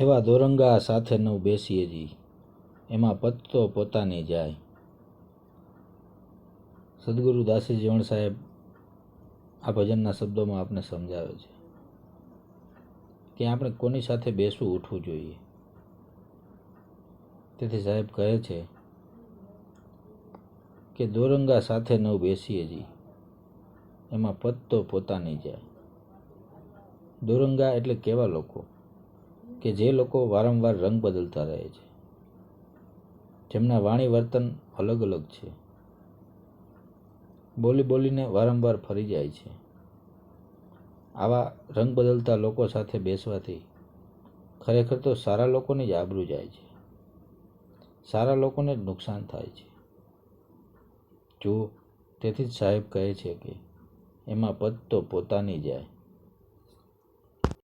એવા દોરંગા સાથે નવ બેસીએ જી. એમાં પત્તો પોતાની જાય. સદગુરુ દાસી જીવણ સાહેબ આ ભજનના શબ્દોમાં આપને સમજાવે છે કે આપણે કોની સાથે બેસવું ઉઠવું જોઈએ. તેથી સાહેબ કહે છે કે દોરંગા સાથે નવ બેસીએ જી. એમાં પત્તો પોતાની જાય. દોરંગા એટલે કેવા લોકો? કે જે લોકો વારંવાર રંગ બદલતા રહે છે. જેમના વાણી વર્તન અલગ અલગ છે. બોલી બોલીને વારંવાર ફરી જાય છે. આવા રંગ બદલતા લોકો સાથે બેસવાથી ખરેખર તો સારા લોકોની જ આબરૂ જાય છે. સારા લોકોને જ નુકસાન થાય છે. જુઓ, તેથી જ સાહેબ કહે છે કે, એમાં પદ તો પોતાની જાય